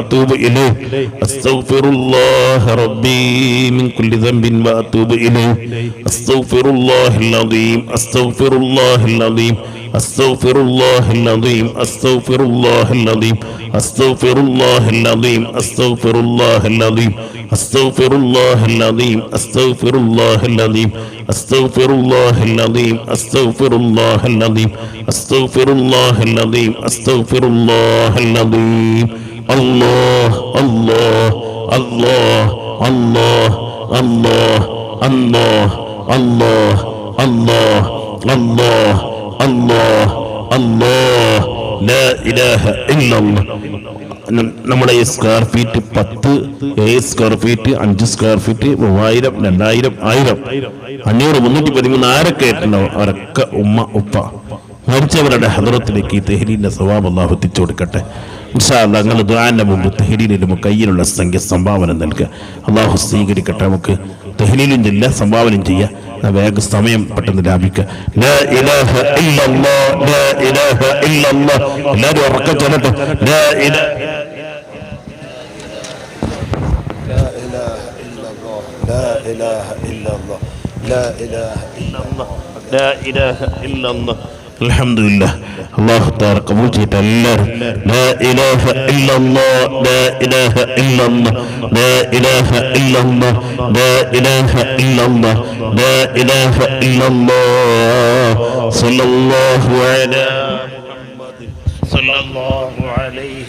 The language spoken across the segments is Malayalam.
وأتوب إليه أستغفر الله ربي من كل ذنب وأتوب إليه أستغفر الله العظيم أستغفر الله العظيم أستغفر الله العظيم أستغفر الله العظيم أستغفر الله العظيم أستغفر الله العظيم أستغفر الله العظيم أستغفر الله العظيم أستغفر الله العظيم أستغفر الله العظيم أستغفر الله العظيم أستغفر الله العظيم الله الله الله الله الله الله الله الله الله الله الله لا إله إلا الله ന- നമ്മുടെ ഈ സ്ക്വയർ ഫീറ്റ് പത്ത് ഏഴ് സ്ക്വയർ ഫീറ്റ് അഞ്ച് സ്ക്വയർ ഫീറ്റ് മൂവായിരം രണ്ടായിരം ആയിരം അഞ്ഞൂറ് മുന്നൂറ്റി പതിമൂന്ന് ആരൊക്കെ ആയിട്ടുണ്ടാവും അവരൊക്കെ ഉമ്മ ഉപ്പ മരിച്ചവരുടെ ഹദറത്തിലേക്ക് ഈ തെഹരീന്റെ സ്വഭാവം അള്ളാഹു എത്തിച്ചു കൊടുക്കട്ടെ ഞങ്ങൾ ദ്വാന്റെ മുമ്പ് തെഹരീലിന് നമുക്ക് കയ്യിലുള്ള സംഖ്യ സംഭാവന നൽകുക അള്ളാഹു സ്വീകരിക്കട്ടെ നമുക്ക് തെഹരീലും ചെയ്യില്ല സംഭാവനയും ചെയ്യാം എന്നാ വേഗം സമയം പെട്ടെന്ന് ലാഭിക്കുക ലാ ഇലാഹ ഇല്ലല്ലാഹ്, ലാ ഇലാഹ ഇല്ലല്ലാഹ്. എല്ലാവരും ഉറക്കം ചൊല്ലട്ടെ ലാ ഇലാ- لا إله إلا الله لا إله إلا الله لا إله إلا الله لا إله إلا الله الحمد لله الله تعالى قبول ചെയ്യട്ടെ എല്ലാവരും لا إله إلا الله لا إله إلا الله لا إله إلا الله لا إله إلا الله لا إله إلا الله صلى الله على محمد صلى الله عليه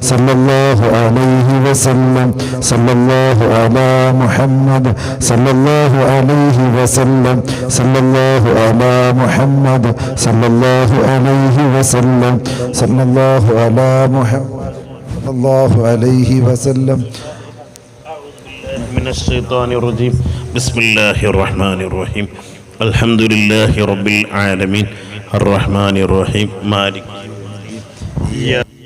صلى الله عليه وسلم صلى الله على محمد صلى الله عليه وسلم صلى الله على محمد صلى الله عليه وسلم صلى الله على محمد صلى الله عليه وسلم. من الشيطان الرجيم. بسم الله الرحمن الرحيم. الحمد لله رب العالمين. الرحمن الرحيم. مالك إياك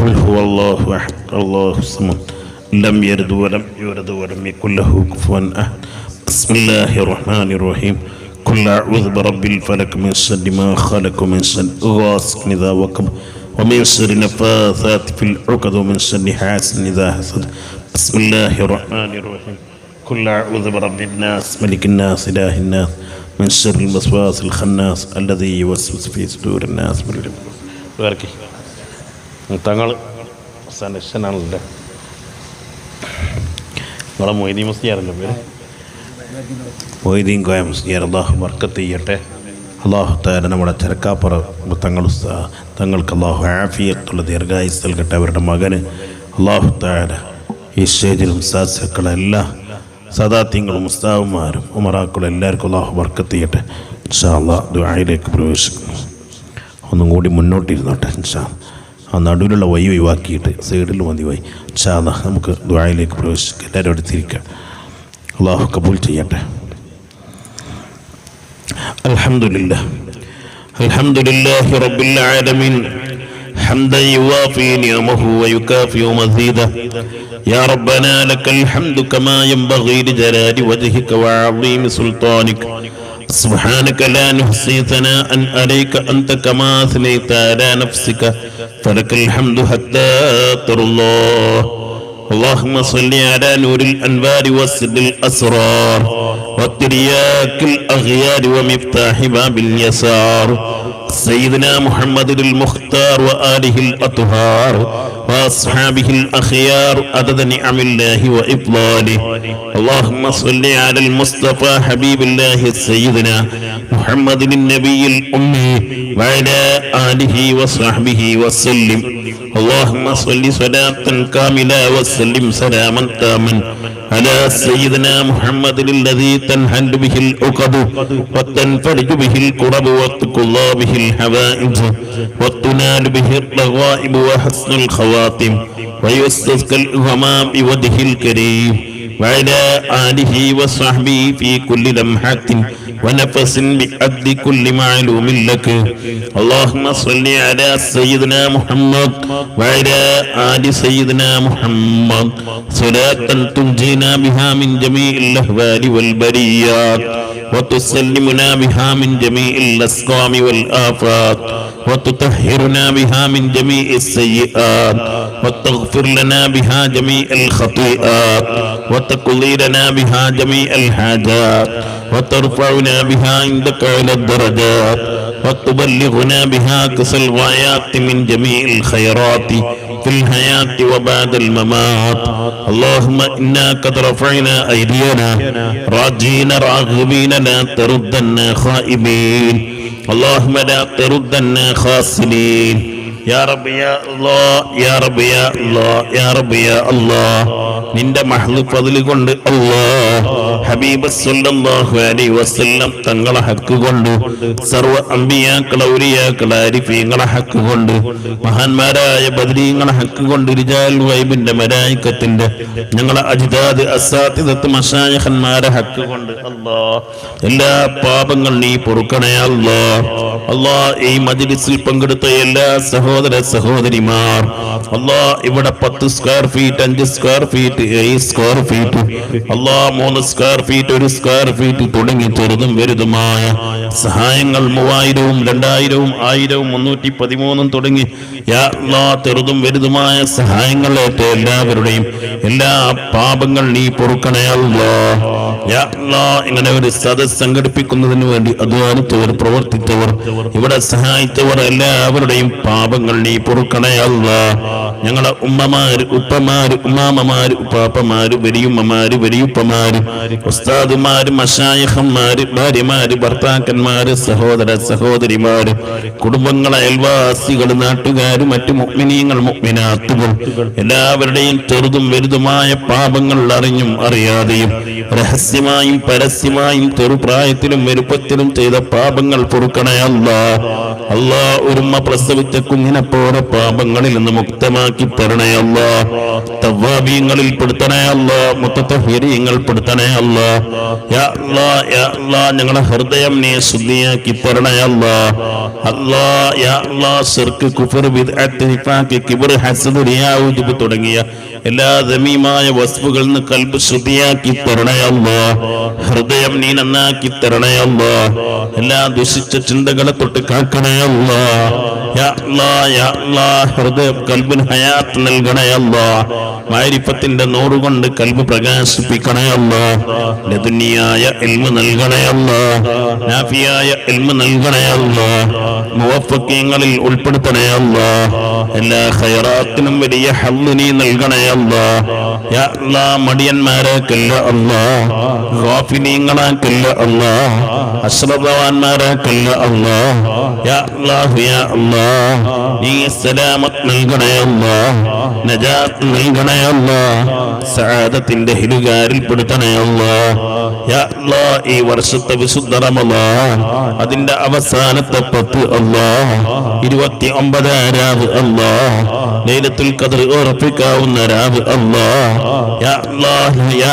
قل هو الله أحد الله الصمد. لم يلد ولم يولد ولم يكن له كفوا أحد. بسم الله الرحمن الرحيم. قل أعوذ برب الفلك من شر ما خلق ومن شر غاسق إذا وقب ومن شر النفاثات في العقد ومن شر حاسد إذا حسد. بسم الله الرحمن الرحيم. قل أعوذ برب الناس ملك الناس إله الناس من شر الوسواس الخناس الذي يوسوس في صدور الناس. من الجنة തങ്ങൾ സനക്ഷനാണല്ലേ നിങ്ങളെ മൊയ്തീൻ മുസ്ലിയാറല്ലോ പേര്? മൊയ്തീൻ കോയ മുസ്തിയാർ അള്ളാഹു വർക്കത്ത് ചെയ്യട്ടെ. അള്ളാഹു താര നമ്മുടെ ചരക്കാപ്പുറ തങ്ങൾ തങ്ങൾക്ക് അള്ളാഹു ആഫിയത്തുള്ള ദീർഘായുസ് നൽകട്ടെ. അവരുടെ മകന് അള്ളാഹു താര ഈ സ്റ്റേജിലും സാസുക്കളെല്ലാം സദാത്യങ്ങളും മുസ്താവുമാരും ഉമറാക്കളും എല്ലാവർക്കും അള്ളാഹു വർക്കത്ത് ചെയ്യട്ടെ. ഇൻഷാ അള്ളാഹ് ദുആയിലേക്ക് പ്രവേശിക്കുന്നു. ഒന്നും കൂടി മുന്നോട്ടിരുന്നോട്ടെ ഇൻഷാ. ആ നടുവിലുള്ള വഴി ഒഴിവാക്കിയിട്ട് സൈഡിൽ മതി വൈ ഇൻഷാ അള്ളാഹ് നമുക്ക് ദ്വായയിലേക്ക് പ്രവേശിക്കാം എല്ലാവരും അടുത്തിരിക്കാം അള്ളാഹു കബൂൽ ചെയ്യട്ടെ الحمد لله الحمد لله رب العالمين حمدا يوافي نعمه ويكافئ مزيده يا ربنا لك الحمد كما ينبغي لجلال وجهك وعظيم سلطانك سبحانك لا نحصي ثناء عليك أنت كما أثنيت على نفسك فلك الحمد حتى ترى الله اللهم صل على نور الأنوار وسر الأسرار وترياك الأغيار ومفتاح باب اليسار سيدنا محمد المختار وآله الأطهار وأصحابه الأخيار عدد نعم الله وإفضاله اللهم صل على المصطفى حبيب الله سيدنا محمد النبي الأمي وعلى آله وصحبه وسلم اللهم صل صلاة كاملة وسلم سلاما تاما على سيدنا محمد الذي تنهل به العقد وتنفرج به الكرب وتقضى به الحوائج وتنال به الرغائب وحسن الخواتم ويستسقى الغمام بوجه الكريم وعلى آله وصحبه في كل لمحة ونفس بعد كل معلوم لك اللهم صل على سيدنا محمد وعلى آل سيدنا محمد صلاة تنجينا بها من جميع الأهوال والبريات وتسلمنا بها من جميع الأسقام والآفات وتطهرنا بها من جميع السيئات وتغفر لنا بها جميع الخطيئات وتقضي لنا بها جميع الحاجات وترفعنا بها عندك إلى الدرجات وتبلغنا بها كسى الغايات من جميع الخيرات في الحياة وبعد الممات. اللهم إنا قد رفعنا أيدينا راجين راغبين لا تردنا خائبين. اللهم لا تردنا خاسرين يا رب يا الله يا رب يا الله يا رب يا الله നിന്റെ മഹ്ലു പതിലുകൊണ്ട് അല്ലാ ഹബീബ് സല്ലല്ലാഹു അലൈഹി വസല്ലം തങ്ങളെ ഹക്ക് കൊണ്ട് സർവ അമ്പിയാക്കളെ ഔലിയാക്കളെ കൊണ്ട് മഹാന്മാരായ ബദരീങ്ങളെ ഹക്ക് കൊണ്ട് റിജാൽ വൈബിന്റെ മലായിക്കത്തിന്റെ ഞങ്ങളെ അജിതാദ് അസാത്തിദത്ത് മഷായഹന്മാരെ ഹക്ക് കൊണ്ട് അല്ലാ എല്ലാ പാപങ്ങൾ നീ പൊറുക്കണേ അല്ലാ അല്ലാ ഈ മജ്ലിസിൽ പങ്കെടുത്ത എല്ലാ സഹോദര സഹോദരിമാർ അല്ലാ ഇവിടെ പത്ത് സ്ക്വയർ ഫീറ്റ് അഞ്ച് സ്ക്വയർ ഫീറ്റ് ഏഴ് സ്ക്വയർ ഫീറ്റ് അല്ലാ മൂന്ന് സ്ക്വയർ ഫീറ്റ് ഒരു സ്ക്വയർ ഫീറ്റ് തുടങ്ങി ചെറുതും വലുതുമായ സഹായങ്ങൾ മൂവായിരവും രണ്ടായിരവും ആയിരവും മുന്നൂറ്റി പതിമൂന്നും തുടങ്ങി. ചെറുതും വലുതുമായ സഹായങ്ങൾ ഏറ്റ എല്ലാവരുടെയും എല്ലാ പാപങ്ങൾ നീ പൊറുക്കണേ ഇങ്ങനെ ഒരു സദസ് സംഘടിപ്പിക്കുന്നതിന് വേണ്ടി അധ്വാനിച്ചവർ പ്രവർത്തിച്ചവർ ഇവിടെ സഹായിച്ചവർ എല്ലാവരുടെയും പാപങ്ങൾ നീ പൊറുക്കണേ അല്ലാ. ഞങ്ങളെ ഉമ്മമാര് ഉപ്പമാര് ഉമ്മാമമാര് ഉപ്പാപ്പമാര് വലിയുമ്മമാര് വലിയുപ്പമാര് ഉസ്താദുമാര് മഷായഹന്മാര് ഭാര്യമാര് ഭർത്താക്കന്മാര് സഹോദര സഹോദരിമാര് കുടുംബങ്ങളെ അയൽവാസികൾ നാട്ടുകാര് മറ്റു മുഗ്മിനീങ്ങൾ മുഗ്മിനാത്തുകൾ എല്ലാവരുടെയും ചെറുതും വലുതുമായ പാപങ്ങൾ അറിഞ്ഞും അറിയാതെയും രഹസ്യമായും പരസ്യമായും ചെറുപ്രായത്തിലും വലുപ്പത്തിലും ചെയ്ത പാപങ്ങൾ പൊറുക്കണേ അല്ലാ. ഒരുമ്മ പ്രസവിച്ച കുഞ്ഞിനെ പോലെ പാപങ്ങളിൽ നിന്ന് മുക്തമാക്കി തരണേ അല്ലാ. തവ്വാബീങ്ങളിൽ പെടുത്തണേ അല്ലാ. മുത്തത്തഹീരിയങ്ങൾ പെടുത്തണേ അല്ലാ. യാ അല്ലാ യാ അല്ലാ ഞങ്ങളെ ഹൃദയം നീ ശുദ്ധിയാക്കി തരണേ അല്ലാ. യാ അല്ലാ ശിർക്ക് കുഫർ ബിദ്അത്ത് നിഫാഖ് കിബ്ർ ഹസദ് റിയാ തുടങ്ങിയ എല്ലാ ദമീമായ വസ്തുക്കളിൽ നിന്ന് കൽബ് ശുദ്ധിയാക്കി തരണയമ്മ അല്ലാ ഹൃദയം നീ നന്നാക്കി തരണേ അല്ലാ എല്ലാ ദുഷിച്ച ചിന്തകളെ തൊട്ട് അല്ലാ ഹൃദയം കൽബിന് ഹയാത്ത് നൽകണേ മാരിപ്പത്തിന്റെ നൂറുകൊണ്ട് കൽബ് പ്രകാശിപ്പിക്കണേ ലതുന്യായ എൽമ നൽകണേ അല്ലാ നാഫിയായ എൽമ നൽകണേ മുവഫക്യങ്ങളിൽ മുവഫക്കീങ്ങളിൽ ഉൾപ്പെടുത്തണേ അല്ലാ എല്ലാ ഹയറാത്തിനും വലിയ ഹല്ല് നീ നൽകണേ അല്ലാ യാ അല്ലാ യാ യാ അല്ലാ നീ സലാമത്ത് നൽകണേ നജാത്ത് സആദത്തിന്റെ പെടുത്തണേ യാ ഈ വർഷത്തെ വിശുദ്ധ റമദാൻ. അതിന്റെ അവസാനത്തെ പത്ത് അല്ലാ ഇരുപത്തി ഒമ്പത് രാവ് അല്ലാ ലൈലത്തുൽ ഖദർ ഉറപ്പിക്കാവുന്ന അല്ലാ യാ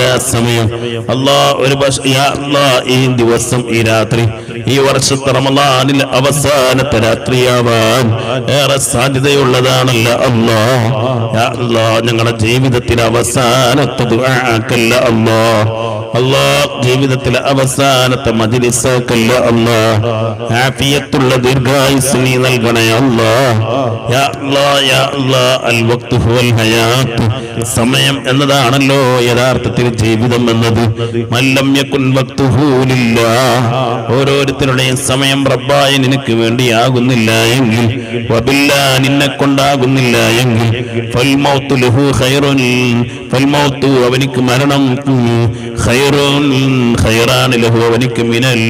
യാ സമയം. അല്ലാ ഒരു യാ ഈ ദിവസം ഈ രാത്രി. ഈ വർഷത്തെ റമദാനിൽ അവസാനത്തെ രാത്രിയാവാൻ ഏറെ സാധ്യതയുള്ളതാണല്ല അമ്മ ഞങ്ങളുടെ ജീവിതത്തിലെ അവസാനത്തെ ദുആക്കല്ല അല്ലാ. അല്ലാ ജീവിതത്തിലെ അവസാനത്തെ മജിലിസാക്കല്ല അമ്മ ആഫിയത്തുള്ള ദീർഘായുസ് നീ നൽകണേ അല്ലാ. യാ യാ അൽ വഖ്തു ഹയാത്ത്. സമയം എന്നതാണല്ലോ യഥാർത്ഥത്തിൽ ജീവിതം എന്നത്. മല്ലം യകുൻ വഖ്തുഹു ലില്ലാ. ഓരോരുത്തരുടെയും സമയം റബ്ബായ നിനക്ക് വേണ്ടിയാകുന്നില്ല എങ്കിൽ വബില്ല നിന്നെ കൊണ്ടാകുന്നില്ല എങ്കിൽ അവനിക്ക് മരണം. ഖൈറുൻ ഖൈറാൻ ലഹു അവനിക്ക് മിനൽ.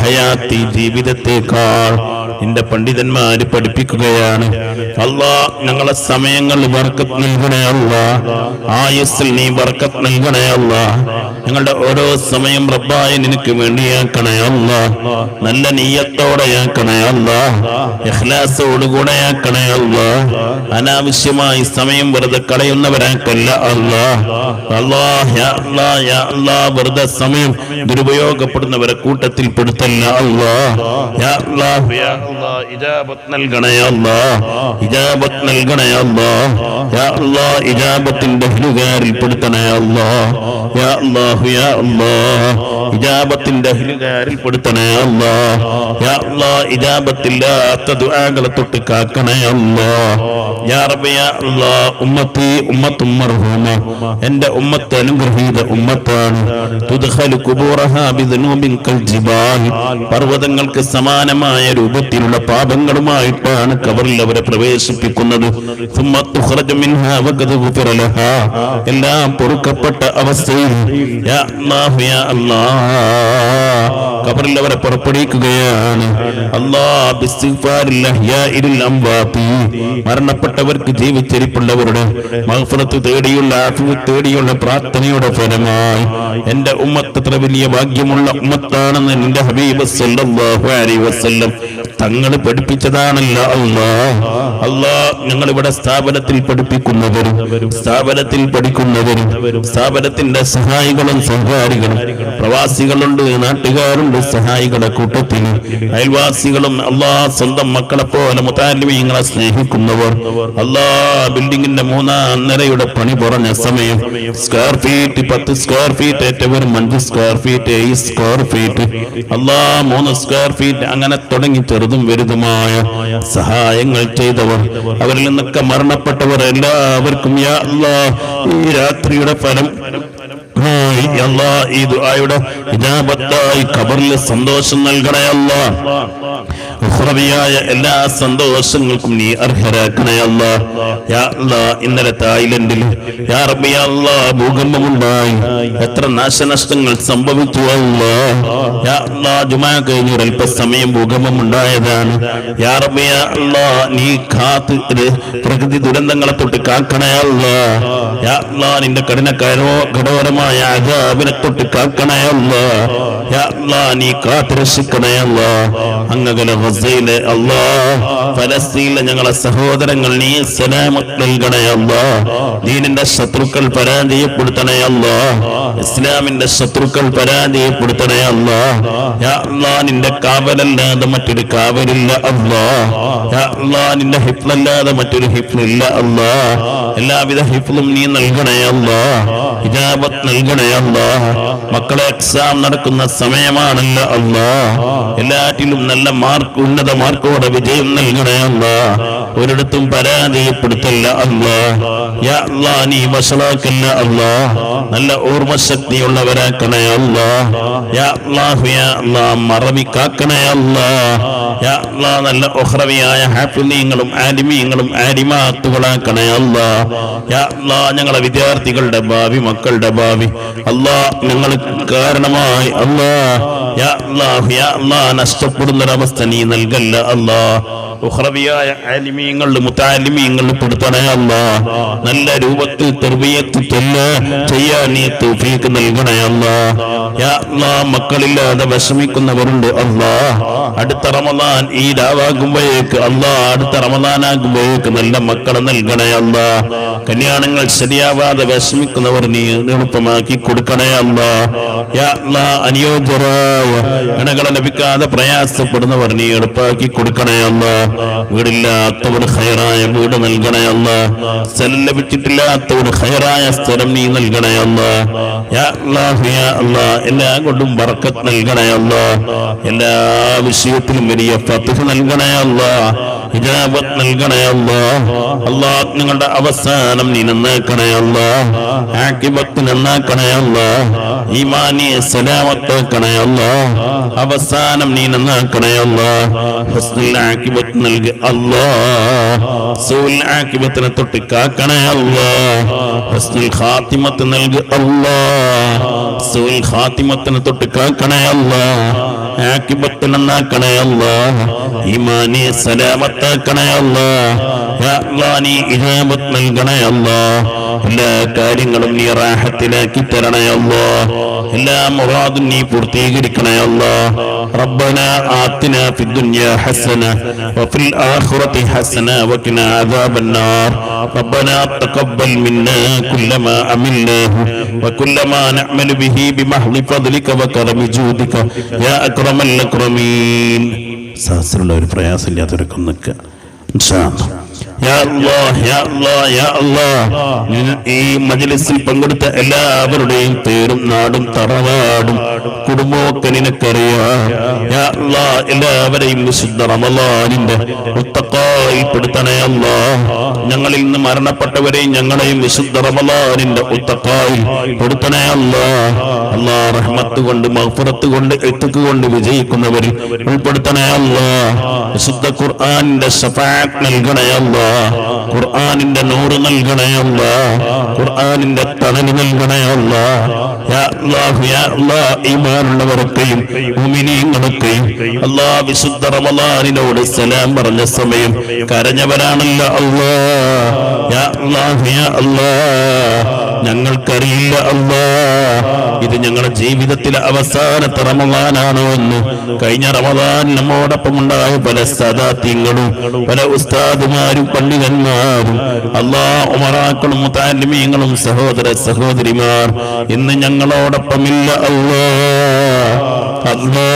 ഹയാത്തി ജീവിതത്തെക്കാൾ നിന്റെ പണ്ഡിതന്മാര് പഠിപ്പിക്കുകയാണ്. അല്ലാ ഞങ്ങളെ സമയങ്ങൾ വർക്കത്ത് നൽകണേ അല്ല ആയുസ്സിൽ നീ വർക്കത്ത് നൽകണേ ഞങ്ങളുടെ ഓരോ സമയം റബ്ബായ നിനക്ക് വേണ്ടിയാക്കണേ അല്ല നല്ല നീയത്തോടെയാക്കണേ അല്ല ഇഖ്ലാസോടുകൂടെ ആക്കണേ അല്ല അനാവശ്യമായി സമയം വെറുതെ കളയുന്നവരാക്കല്ല അല്ല അല്ലാ വെറുതെ സമയം ദുരുപയോഗപ്പെടുന്നവരെ കൂട്ടത്തിൽ പെടുത്തല്ല അല്ലാ യാ അല്ലാ യാ അല്ലാ ഇജാബത്ത് നൽകണേ അല്ലാ ഇജാബത്ത് നൽകണേ അല്ലാ യാ അല്ലാ ഇജാബത്തിന്റെ അഹ്ലുകാരിൽ പെടുത്തണേ അല്ലാ യാ അല്ലാഹു യാ അല്ലാ ഇജാബത്തിന്റെ അഹ്ലുകാരിൽ പെടുത്തണേ അല്ലാ യാ അല്ലാ ഇജാബത്തില്ലാത്ത ദുആകളെ തൊട്ട് കാക്കണേ അല്ലാ യാ റബ്ബി യാ അല്ലാ ഉമ്മത്തി ഉമ്മത്തും മർഹൂമ. എന്റെ ഉമ്മത്ത് അനുഗ്രഹീത ഉമ്മത്താണ്. തുദ്ഖലു ഖുബൂറഹാ ബിദുനൂബിൻ കൽ അള്ളാഹ് പർവതങ്ങൾക്ക് സമാനമായ രൂപത്തിലുള്ള പാപങ്ങളുമായിട്ടാണ് കബറിൽ അവരെ പ്രവേശിപ്പിക്കുന്നത്. എല്ലാം പൊറുക്കപ്പെട്ട അവസ്ഥയിൽ കബറിൽ അവരെ പുറപ്പെടുവിക്കുകയാണ്. മരണപ്പെട്ടവർക്ക് ജീവിച്ചിരിപ്പുള്ളവരുടെ മഹഫറത്ത് തേടിയുള്ള തേടിയുള്ള പ്രാർത്ഥനയുടെ ഫലമായി. എന്റെ ഉമ്മത്ത് അത്ര വലിയ ഭാഗ്യമുള്ള ഉമ്മത്താണെന്ന് നിന്റെ ഹബീബ് സല്ലല്ലാഹു അലൈഹി വസല്ലം തങ്ങൾ പഠിപ്പിച്ചതാണല്ലോ അല്ലാ അല്ലാ ഞങ്ങൾ ഇവിടെ സ്ഥാപനത്തിൽ പഠിപ്പിക്കുന്നവരും സ്ഥാപനത്തിൽ പഠിക്കുന്നവരും സ്ഥാപനത്തിന്റെ സഹായികളും സഹകാരികളും പ്രവാസികളുണ്ട് നാട്ടുകാരുണ്ട് സഹായികളുടെ കൂട്ടത്തിൽ അയൽവാസികളും അല്ലാ സ്വന്തം മക്കളെ പോലെ മുത്താലിമീങ്ങളെ സ്നേഹിക്കുന്നവർ. അല്ലാ ബിൽഡിങ്ങിന്റെ മൂന്നാം നിരയുടെ പണി പറഞ്ഞ സമയം സ്ക്വയർ ഫീറ്റ് പത്ത് സ്ക്വയർ ഫീറ്റ് ഏറ്റവും അഞ്ച് സ്ക്വയർ ഫീറ്റ് ഏഴ് സ്ക്വയർ ഫീറ്റ് അല്ലാ മൂന്ന് സ്ക്വയർ ഫീറ്റ് അങ്ങനെ തുടങ്ങി ചെറുതും വലുതുമായ സഹായങ്ങൾ ചെയ്തവർ. അവരിൽ നിന്നൊക്കെ മരണപ്പെട്ടവർ എല്ലാവർക്കും ഈ രാത്രിയുടെ ഫലം. ഈ ദുആയുടെ ഇജാബത്തായി ഖബറിൽ സന്തോഷം നൽകണേ അല്ലാ. ഉഖ്റവിയായ എല്ലാ സന്തോഷങ്ങൾക്കും നീ അർഹരാക്കണേ അല്ലാഹ് അല്ലാഹ് ഇന്നലെ തായ്ലൻഡിൽ യാ റബ്ബി യാ അല്ലാ ഭൂകമ്പമുണ്ടായി. എത്ര നാശനഷ്ടങ്ങൾ സംഭവിച്ചു അല്ലാഹ് അല്ലാഹ് ജുമാ കഴിഞ്ഞ ഒരു അല്പസമയം ഭൂകമ്പം ഉണ്ടായതാണ് യാ റബ്ബി യാ അല്ലാ നീ കാത്ത് പ്രകൃതി ദുരന്തങ്ങളെ തൊട്ട് കാക്കണേ അല്ലാഹ് അല്ലാഹ് നിന്റെ കഠിന കഠോരമായ അജാബിനെ തൊട്ട് കാക്കണേ അല്ലാഹ് അല്ലാഹ് നീ കാത്ത് രക്ഷിക്കണേ അല്ലാഹ് അങ്ങകലെ ഞങ്ങളെ സഹോദരങ്ങൾ നീ സലാമത്ത് ദീനിന്റെ ശത്രുക്കൾ പരാജയപ്പെടുത്തണേ അല്ലാ ഇസ്ലാമിന്റെ ശത്രുക്കൾ അല്ലാ നിന്റെ കാവലല്ലാതെ മറ്റൊരു കാവലില്ല അല്ലാ നിന്റെ ഹിഫ്ലല്ലാതെ മറ്റൊരു ഹിഫ്ലില്ല അല്ലാ എല്ലാവിധ ഹിഫ്ലും നീ നൽകണയല്ല ഹിജാബത്ത് നൽകണയല്ല മക്കളെ എക്സാം നടക്കുന്ന സമയമാണല്ല അല്ലാ എല്ലാറ്റിലും നല്ല മാർക്ക് ഉന്നത മാർക്കോടെ വിജയം നൽകണേ അമ്മ ഒരിടത്തും പരാജയപ്പെടുത്തല്ല അമ്മ യാ അല്ലാ നീ വഷളാക്കല്ല അമ്മ നല്ല ഓർമ്മശക്തിയുള്ളവരാക്കണേ അമ്മ യാ അല്ലാഹു യാ അല്ലാ മറവി കാക്കണേ അല്ലാ. യാ അല്ലാ നല്ല ഒഹ്റവിയായ ഹാഫിലീങ്ങളും ആലിമീങ്ങളും ആലിമാത്തുകളാക്കണേ അല്ലാ. യാ അല്ലാ ഞങ്ങളെ വിദ്യാർത്ഥികളുടെ ഭാവി മക്കളുടെ ഭാവി. അല്ലാ ഞങ്ങൾ കാരണമായി അല്ലാ. യാ അല്ലാഹു യാ അല്ലാ നഷ്ടപ്പെടുന്നൊരവസ്ഥ നീ നൽകല്ല അല്ലാ ഉഹ്റവിയായ ആലിമീങ്ങളിൽ മുത്താലിമീങ്ങൾ പെടുത്തണേ അല്ല. നല്ല രൂപത്തിൽ തെർബിയത്ത് തന്നെ ചെയ്യാൻ നീ തൗഫീക്ക് നൽകണേ അല്ല. മക്കളില്ലാതെ വിഷമിക്കുന്നവരുണ്ട് അല്ലാ. അടുത്ത റമദാൻ ഈ രാവാകുമ്പോഴേക്ക് അല്ലാ അടുത്ത റമദാനാകുമ്പോഴേക്ക് നല്ല മക്കളെ നൽകണേ അല്ല. കല്യാണങ്ങൾ ശരിയാവാതെ വിഷമിക്കുന്നവർ നീ എളുപ്പമാക്കി കൊടുക്കണേ അല്ലാ. അനുയോജ്യരായ ഇണകളെ ലഭിക്കാതെ പ്രയാസപ്പെടുന്നവർ നീ എളുപ്പമാക്കി കൊടുക്കണേ അല്ല. വീടില്ലാത്തവർ ഹയറായ വീട് നൽകണേ അല്ല സ്ഥലം ലഭിച്ചിട്ടില്ലാത്തവർ ഹയറായ സ്ഥലം നീ നൽകണേ അല്ല യാ അല്ലാഹു യാ അല്ലാ എല്ലാം കൊണ്ടും ബർക്കത്ത് നൽകണേ അല്ല എല്ലാ വിഷയത്തിലും വലിയ ഫത്ഹ് നൽകണേ അല്ല ഹിജാബത്ത് നൽകണേ അല്ല നിങ്ങളുടെ അവസാനം നീ നന്നാക്കണേ അല്ല ആക്കിബത്ത് നന്നാക്കണേ ഈമാനി ഈമാനിയെ സലാമത്താക്കണേ അല്ല അവസാനം നീ നന്നാക്കണേ അല്ല ഹസ്നുൽ ആക്കിബത്ത് നൽകി അല്ലാ സൂൽ ആക്കിബത്തിനെ തൊട്ട് കാക്കണേ അല്ല ഹസ്നുൽ ഖാത്തിമത്ത് നൽകി അല്ലാ സൂൽ ഖാത്തിമത്തിനെ തൊട്ട് കാക്കണേ അല്ല ആക്കിബത്ത് നന്നാക്കണേ ഈമാനി ഈമാനിയെ സലാമത്താക്കണേ അല്ല യാ അല്ലാ, നീ ഇജാബത്ത് നൽകണേ അല്ല എല്ലാ കാര്യങ്ങളും നീ റാഹത്തിലാക്കി തരണേ അല്ല എല്ലാ മുറാദും നീ പൂർത്തീകരിക്കണേ അല്ല ربنا آتنا في الدنيا حسنة وفي الآخرة حسنة وقنا عذاب النار ربنا تقبل منا كل ما عملناه وكل ما نعمل به بمحض فضلك وكرم جودك يا أكرم الأكرمين സാഹസിലുള്ള ഒരു പ്രയാസമില്ലാത്തവരൊക്കെ നിൽക്കുക. ഈ മജലിസിൽ പങ്കെടുത്ത എല്ലാവരുടെയും പേരും നാടും തറവാടും കുടുംബമൊക്കെ നിനക്കറിയാം. എല്ലാവരെയും വിശുദ്ധ റമലാനിന്റെ ഉത്തക്കായിൽപ്പെടുത്തണേ അല്ലാ. ഞങ്ങളിൽ നിന്ന് മരണപ്പെട്ടവരെയും ഞങ്ങളെയും വിശുദ്ധ റമലാനിന്റെ ഉത്തക്കായി പെടുത്തണേ അല്ലാ. അല്ലാ റഹ്മത്ത് കൊണ്ട് മഹ്ഫുറത്ത് കൊണ്ട് എത്തുക്ക് കൊണ്ട് വിജയിക്കുന്നവരിൽ ഉൾപ്പെടുത്തണേ അല്ലാ. വിശുദ്ധ ഖുർആാനിന്റെ ഷഫാഅത്ത് നൽകണേ അല്ലാ. ഖുർആനിന്റെ നൂറ് നൽകണേ ഖുർആാനിന്റെ തണൽ നൽകണേ അല്ലാ. യാ അല്ലാഹു യാ അല്ലാ. ഈമാനുള്ളവർക്കെയും റമളാനിനോട് സലാം പറഞ്ഞ സമയം കരഞ്ഞവരാണല്ല ഞങ്ങൾക്കറിയില്ല അല്ലാ. ഇത് ഞങ്ങളുടെ ജീവിതത്തിലെ അവസാനത്തെ റമദാനാണോ എന്ന് കഴിഞ്ഞ റമദാൻ നമ്മോടൊപ്പം ഉണ്ടായ പല സദാത്യങ്ങളും പല ഉസ്താദുമാരും പണ്ഡിതന്മാരും അല്ലാ ഉമറാക്കളും മുത്താലിമീങ്ങളും സഹോദര സഹോദരിമാർ. ഇന്ന് ഞങ്ങളോടൊപ്പമില്ല അല്ലാ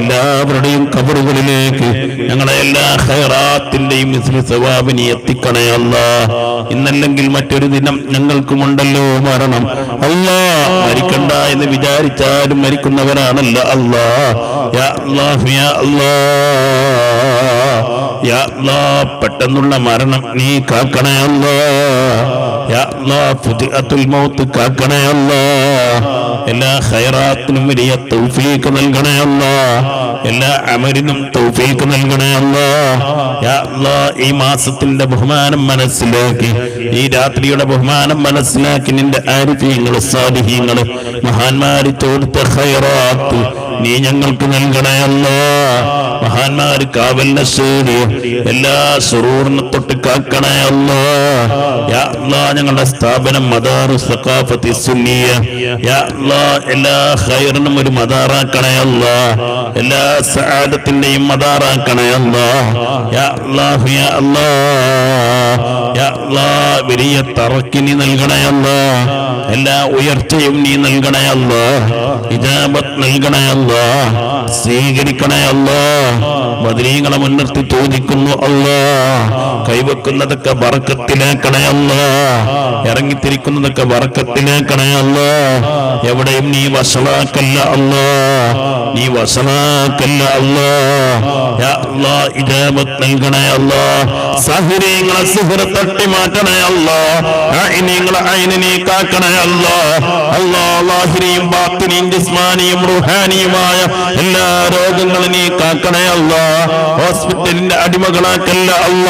എല്ലാവരുടെയും കബറുകളിലേക്ക് ഞങ്ങളെ എല്ലാ ഹൈറാത്തിന്റെയും സവാബിനി എത്തിക്കണേ അല്ല ഇന്നല്ലെങ്കിൽ മറ്റൊരു ദിനം ഞങ്ങൾക്കുമുണ്ടല്ലോ മരണം. അല്ല മരിക്കണ്ട എന്ന് വിചാരിച്ചാലും മരിക്കുന്നവരാണല്ലോ അല്ലാ അല്ലാ യാ പെട്ടെന്നുള്ള മരണം നീ കാക്കണേ അല്ലാ യാ അല്ലാ ഫുതിഅത്തുൽ മൗത്ത് കാക്കണേ അല്ലാ എല്ലാ ഹൈറാത്തിനും വലിയ തൗഫീക്ക് നൽകണേ അല്ല. എല്ലാ അമരിനും തൗഫീക്ക് നൽകണേ അല്ല. ഈ മാസത്തിന്റെ ബഹുമാനം മനസ്സിലാക്കി ഈ രാത്രിയുടെ ബഹുമാനം മനസ്സിലാക്കി നിന്റെ ആരിഫീങ്ങൾ സാലിഹീങ്ങൾ മഹാന്മാര് ചോദിച്ച ഹൈറാത്ത് നീ ഞങ്ങൾക്ക് നൽകണേ അല്ല. മഹാന്മാര് കാവലിനെ ശേടി എല്ലാ സുറൂറിനെ തൊട്ട് കാക്കണേ അല്ല. യാ ഞങ്ങളുടെ സ്ഥാപനം മദാറു സഖാഫത്തി സുന്നിയ. യാ എല്ലാ ഹൈറിനും ഒരു മതാറാക്കണയല്ല എല്ലാ സാദത്തിന്റെയും മതാറാക്കണയല്ല വലിയ തറക്കിനി നീ നൽകണയല്ല എല്ലാ ഉയർച്ചയും നീ നൽകണയല്ല ഇജാബത്ത് നൽകണയല്ല സ്വീകരിക്കണയല്ല ബദരീങ്ങളെ മുൻനിർത്തി ചോദിക്കുന്നു അല്ല. കൈവെക്കുന്നതൊക്കെ വറക്കത്തിലേക്കണേ അല്ലാ ഇറങ്ങിത്തിരിക്കുന്നതൊക്കെ വറക്കത്തിലേക്കണേ അല്ലാ. എവിടെയും നീ വസലാക്കല്ല അല്ല. നീ വസലാക്കല്ല അല്ല. തട്ടി മാറ്റണേ കാക്കണേ എല്ലാ നീ കാക്കണേ ഹോസ്പിറ്റലിന്റെ അടിമകളാക്കല്ല അല്ല.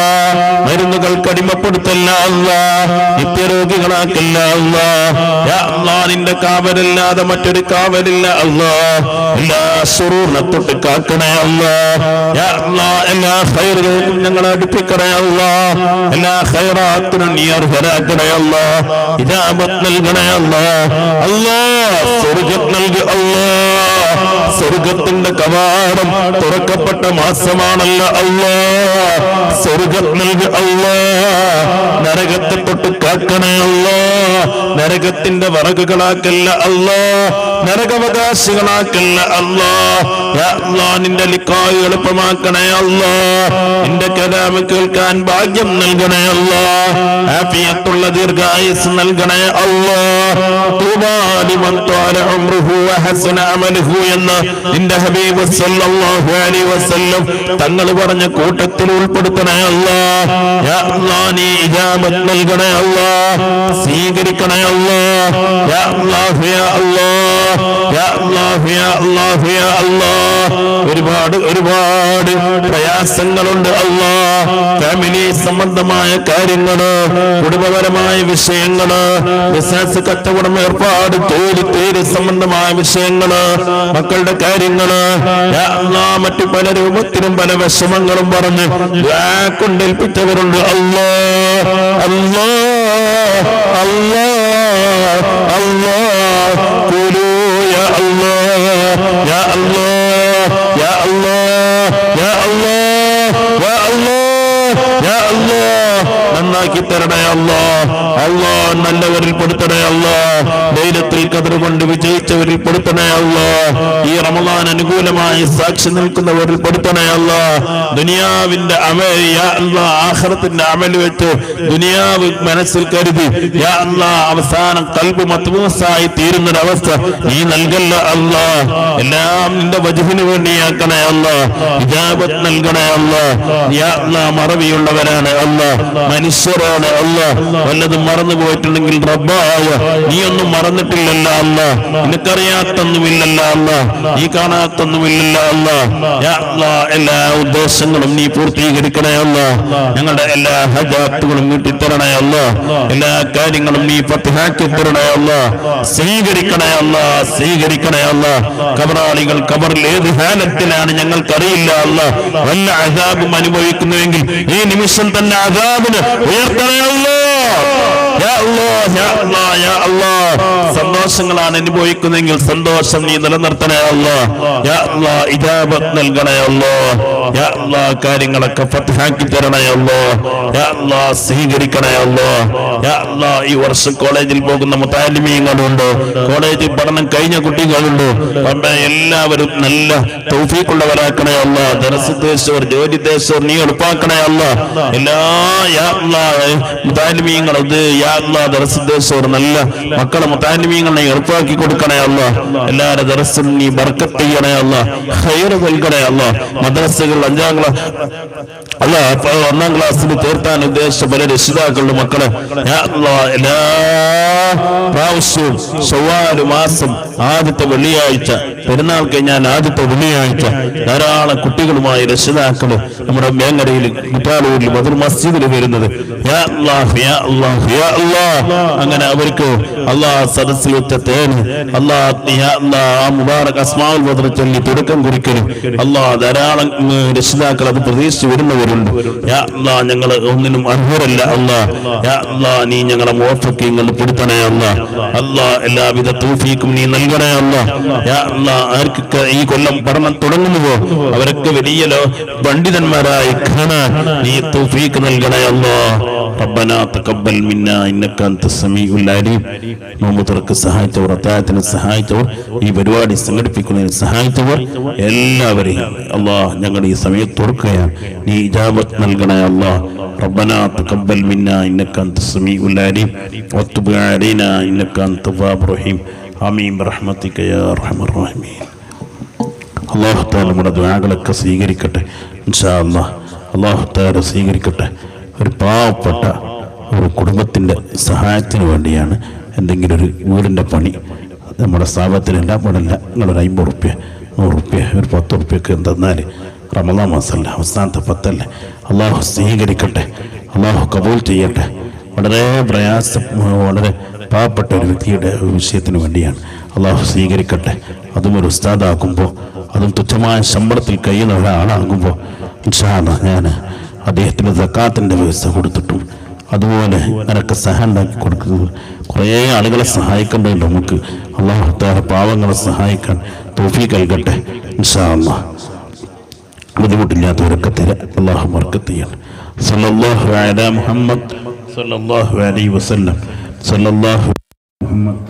മരുന്നുകൾക്ക് അടിമപ്പെടുത്തല്ല അല്ല. നിത്യരോഗികളാക്കല്ല യാ അല്ലാ നിന്റെ കാവലില്ലാതെ മറ്റൊരു കാവലില്ല അല്ലാ. എല്ലാ സുറൂറിനെ തൊട്ട് കാക്കണേ അള്ളാ എല്ലാ ഹൈറുകൾക്കും ഞങ്ങളെ അടുപ്പിക്കണേ അള്ളാ എല്ലാ ഹൈറാത്തിനും നീ അർഹരാക്കണേ അള്ളാ ഇതാമത് നൽകണേ അള്ളാ അള്ളാ നൽകി അല്ലാ. സ്വർഗത്തിന്റെ കവാടം തുറക്കപ്പെട്ട മാസമാണല്ല അള്ളാ. സ്വർഗം നൽകി അള്ളാ. നരകത്തെ തൊട്ട് കാക്കണേ അള്ളാ. നരകത്തിന്റെ വറകുകളാക്കല്ല അള്ളാ. നരകവകാശികളാക്കല്ല അള്ളാ. അല്ലാ നിന്റെ ലിക്കായ് എളുപ്പമാക്കണേ അള്ളാ. നിന്റെ കലാമ കേൾക്കാൻ ഭാഗ്യം നൽകണേ അള്ളാ. ഹാപ്പിയത്തുള്ള ദീർഘായുസ് നൽകണേ അല്ലാ തങ്ങൾ പറഞ്ഞ കൂട്ടത്തിൽ ഉൾപ്പെടുത്തണേ അല്ലാ. യാ സ്വീകരിക്കണേ അല്ലാ. യാ ഒരുപാട് ഒരുപാട് പ്രയാസങ്ങളുണ്ട് അല്ലാ. ഫാമിലി സംബന്ധമായ കാര്യങ്ങൾ കുടുംബപരമായ വിഷയങ്ങൾ ബിസിനസ് കച്ചവടം ഏർപ്പാട് തൊഴിൽ പേര് സംബന്ധമായ വിഷയങ്ങൾ മക്കളുടെ കാര്യങ്ങൾ. മറ്റു പല രൂപത്തിലും പല വിഷമങ്ങളും പറഞ്ഞ് കൊണ്ടേൽപ്പിച്ചവരുണ്ട് അല്ലോ. അല്ലാ അല്ലാ. നന്നാക്കി തരണേ അല്ലോ. അല്ലോ നല്ലവരിൽ പെടുത്തണേ അല്ലാ. കൊണ്ട് വിജയിച്ചവരിൽ പെടുത്തണയല്ലോ ഈ റമദാൻ അനുകൂലമായി സാക്ഷി നിൽക്കുന്നവരിൽ പെടുത്തണയല്ലോ ദുനിയാവിന്റെ അമൽ യാ അമൽ വെച്ച് ദുനിയാവ് മനസ്സിൽ കരുതി യാ അവസാനം കൽബ് മത്മൂസായി തീരുന്നൊരവസ്ഥ നീ നൽകല്ല അല്ലാ. എല്ലാം നിന്റെ വജുവിന് വേണ്ടിയാക്കണേ അല്ലാ. ഇജാബത്ത് നൽകണേ യാ മറവിയുള്ളവരാണ് അല്ലാ. മനുഷ്യരാണ് അല്ലാ. വല്ലതും മറന്നു പോയിട്ടുണ്ടെങ്കിൽ റബ്ബായ. നീ ഒന്നും ഉദ്ദേശങ്ങളും നീ പൂർത്തീകരിക്കണേ അല്ല. ഞങ്ങളുടെ എല്ലാ ഹജാത്തുകളും വീട്ടിത്തരണേ എല്ലാ കാര്യങ്ങളും നീ പത്തിഹാക്കി തരണേ അല്ല. സ്വീകരിക്കണേ അല്ല സ്വീകരിക്കണേ കബറാളികൾ കബറിൽ ഏത് ഹാലത്തിലാണ് ഞങ്ങൾക്കറിയില്ല അല്ല. വല്ല അഹാബും അനുഭവിക്കുന്നുവെങ്കിൽ ഈ നിമിഷം തന്നെ അഹാബിന് ഉയർത്തണേ അല്ലോ. സന്തോഷങ്ങളാണ് അനുഭവിക്കുന്നെങ്കിൽ സന്തോഷം നീ നിലനിർത്തണേ അല്ലോ. യാ അല്ലാ, ഇജാബത്ത് നൽകണേ അല്ലോ. യാ അല്ലാ, കാര്യങ്ങളൊക്കെ ഫത്ഹാക്കി തരണേ അല്ലോ. യാ അല്ലാ, സ്വീകരിക്കണേ അല്ലോ. യാ അല്ലാ, ഈ വർഷം കോളേജിൽ പോകുന്ന മുത്താലിമീങ്ങളുണ്ട്. കോളേജിൽ പഠനം കഴിഞ്ഞ കുട്ടികളുണ്ട്. അവിടെ എല്ലാവരും നല്ല തൗഫീഖുള്ളവരാക്കണേ അല്ല. ജോലി ദേശവർ നീ എളുപ്പാക്കണേ അല്ല. എല്ലാ യാ അല്ലാ, ദരസുദ്ദേശവർ നല്ല മക്കളെ മുത്താലിമീങ്ങളെ എളുപ്പാക്കി കൊടുക്കണേ അല്ല എല്ലാവരുടെ ദർശനം നീ ബർക്കത്ത് ചെയ്യണേ അല്ല ഹൈറ് നൽകണേ അല്ല മദ്രസകൾ അഞ്ചാം ക്ലാസ് അല്ല ഒന്നാം ക്ലാസ്സിൽ തീർത്താൻ ഉദ്ദേശിച്ച പല രക്ഷിതാക്കളുടെ മക്കളെ എല്ലാ പ്രാവശ്യവും ചൊവ്വാൽ മാസം ആദ്യത്തെ വെള്ളിയാഴ്ച പെരുന്നാൾ കഴിഞ്ഞാൽ ആദ്യത്തെ വെള്ളിയാഴ്ച ധാരാളം കുട്ടികളുമായി രക്ഷിതാക്കൾ നമ്മുടെ മേങ്ങരയിൽ കുറ്റാലൂരിൽ മധുർ മസ്ജിദിൽ വരുന്നത്. യാ അല്ലാഹ്, യാ അല്ലാഹ്, യാ. അങ്ങനെ അവർക്ക് അള്ളാഹ് സദസ്സിൽ വെച്ച തേന് മുബാറക് ചൊല്ലി തുടക്കം കുറിക്കലും. അള്ളാഹ് ധാരാളം രക്ഷിതാക്കൾ അത് പ്രതീക്ഷിച്ചു വരുന്നവരുണ്ട്. ഞങ്ങൾ ഒന്നിനും അർഹരല്ല അല്ലാ അല്ലാഹ് നീ ഞങ്ങളെ മോഫക്കിങ്ങൾ അല്ല അല്ലാ അല്ലാഹ് എല്ലാവിധ തൗഫീക്കും നീ നൽകണേ അല്ല ആർക്കൊക്കെ ഈ കൊല്ലം പഠനം തുടങ്ങുന്നുവോ? അവരൊക്കെ വലിയ പണ്ഡിതന്മാരായി നീ തൂഫീക്ക് നൽകണേ അല്ലാ ربنا تقبل منا انك انت السميع العليم നോമ്പുതുറക്ക് സഹായിച്ചവർ അത്താഴത്തിന് സഹായിച്ചവർ ഈ പരിപാടി സംഘടിപ്പിക്കുന്നതിന് സഹായിച്ചവർ എല്ലാവരെയും അള്ളാഹ് ഞങ്ങൾ ഈ സമയത്ത് തുറക്കുകയാണ് നീ ഇജാബത്ത് നൽകണേ അള്ളാഹ് ربنا تقبل منا انك انت السميع العليم وتب علينا انك انت التواب الرحيم امين برحمتك يا ارحم الراحمين അള്ളാഹു താല നമ്മുടെ ദ്വാകളൊക്കെ സ്വീകരിക്കട്ടെ ഇൻഷാ അള്ളാഹ് അള്ളാഹു താല സ്വീകരിക്കട്ടെ ഒരു പാവപ്പെട്ട ഒരു കുടുംബത്തിന്റെ സഹായത്തിന് വേണ്ടിയാണ് എന്തെങ്കിലും ഒരു വീടിന്റെ പണി. നമ്മുടെ സ്ഥാപനത്തിലില്ല പാടില്ല നിങ്ങളൊരു അമ്പത് റുപ്യ നൂറ് റുപ്യ ഒരു പത്ത് റുപ്യൊക്കെ തന്നാൽ റമദാ മാസമല്ല അവസാനത്തെ പത്തല്ലേ? അള്ളാഹു സ്വീകരിക്കട്ടെ അള്ളാഹു കബൂൽ ചെയ്യട്ടെ. വളരെ പ്രയാസം വളരെ പാവപ്പെട്ട ഒരു വ്യക്തിയുടെ വിഷയത്തിന് വേണ്ടിയാണ് അള്ളാഹു സ്വീകരിക്കട്ടെ. അതും ഒരു ഉസ്താദാക്കുമ്പോൾ അതും തുച്ഛമായ ശമ്പളത്തിൽ കഴിയുന്ന ഒരാളാകുമ്പോൾ ഇൻഷാല്ല ഞാൻ അദ്ദേഹത്തിന് സക്കാത്തിന്റെ വ്യവസ്ഥ കൊടുത്തിട്ടും അതുപോലെ നിനക്ക് സഹ ഉണ്ടാക്കി കൊടുക്കുന്നത് കുറേ ആളുകളെ സഹായിക്കേണ്ടതുണ്ട് നമുക്ക്. അള്ളാഹു താല പാവങ്ങളെ സഹായിക്കാൻ തോഫി കൈകട്ടെ ഇൻഷാ അള്ളാഹ് ബുദ്ധിമുട്ടില്ലാത്തവരൊക്കെ തരാം. അള്ളാഹു മറക്കത്ത് ചെയ്യണം സല്ലല്ലാഹു അലാ മുഹമ്മദ് സല്ലല്ലാഹു അലൈഹി വസല്ലം. സല്ലല്ലാഹു മുഹമ്മദ്